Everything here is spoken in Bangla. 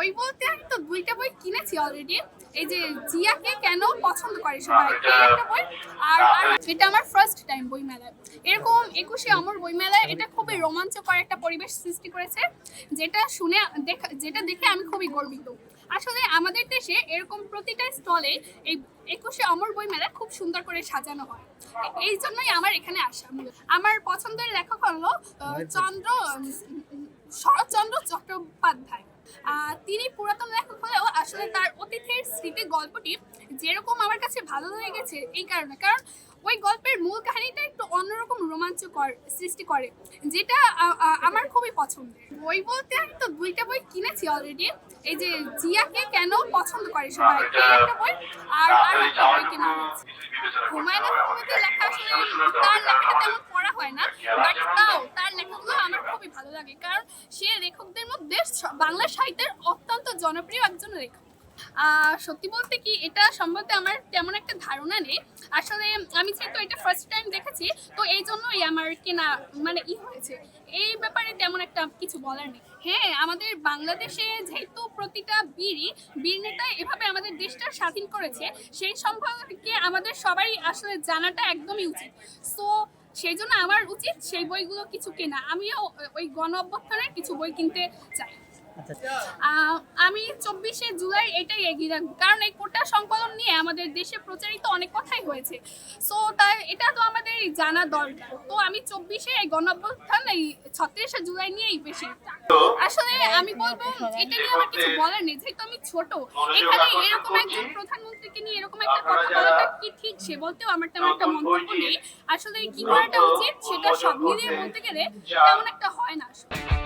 বই বলতে আমি তো দুইটা বই কিনেছি অলরেডি এই যে জিয়াকে কেন পছন্দ করে সবাই একটা বই। আর এটা আমার ফার্স্ট টাইম বই মেলায় এরকম একুশে অমর বই মেলায় এটা খুবই রোমাঞ্চকর একটা পরিবেশ সৃষ্টি করেছে, যেটা শুনে দেখা, যেটা দেখে আমি খুবই গর্বিত। আসলে আমাদের দেশে এরকম প্রতিটা স্টলে এই একুশে অমর বই মেলা খুব সুন্দর করে সাজানো হয়। এই জন্যই আমার এখানে আসা আমার পছন্দের লেখক হলো চন্দ্র শরৎচন্দ্র চট্টোপাধ্যায়। তিনি পুরাতন লেখক হলেও আসলে তার অতিথির স্মৃতি গল্পটি যেরকম আমার কাছে ভালো লেগেছে এই কারণে। কারণ ওই গল্পের মূল কাহিনীটা একটু অন্যরকম রোমাঞ্চকর সৃষ্টি করে যেটা আমার বই বলতে আমি তো দুইটা বই কিনেছি অলরেডি এই যে জিয়াকে কেন পছন্দ করে সবাই একটা বই, আর আর একটা বই কেনা হুমায়ুন আহমেদের লেখা আসলে তার লেখাটা তেমন পড়া হয় না বাট তাও, তার লেখাগুলো আমার খুবই ভালো লাগে, কারণ সে লেখকদের মধ্যে বাংলা সাহিত্যের অত্যন্ত জনপ্রিয় একজন লেখক। সত্যি বলতে কি, এটা সম্বন্ধে আমার তেমন একটা ধারণা নেই। আসলে আমি যেহেতু এটা ফার্স্ট টাইম দেখেছি, তো এই জন্যই আমার কেনা মানে ই হয়েছে। এই ব্যাপারে তেমন একটা কিছু বলার নেই। হ্যাঁ আমাদের বাংলাদেশে যেহেতু প্রতিটা বীরই, বীর নেতা এভাবে আমাদের দেশটা স্বাধীন করেছে, সেই সম্পর্কে আমাদের সবারই আসলে জানাটা একদমই উচিত। সো সেই জন্য আমার উচিত সেই বইগুলো কিছু কেনা। আমিও ওই গণ অভ্যর্থনের কিছু বই কিনতে চাই। আমি চব্বিশে জুলাই এটাই এগিয়ে রাখব। কারণ এই কোটা সংকলন নিয়ে আমাদের দেশে প্রচারিত অনেক কথাই হয়েছে। সো তাই এটা তো আমাদের জানা দরকার। তো আমি চব্বিশে এই গণঅভ্যুত্থান, এই ছত্রিশে জুলাই নিয়েই বেশি। আসলে আমি বলব, এটা নিয়ে আমার কিছু বলার নেই। যেহেতু আমি ছোট, এখানে এরকম একজন প্রধানমন্ত্রীকে নিয়ে এরকম একটা কথা বলাটা কি ঠিক সে বলতেও আমার তেমন একটা মন্তব্য নেই। আসলে কি করাটা উচিত, সেটা সব মিলিয়ে বলতে গেলে তেমন একটা হয় না। আসলে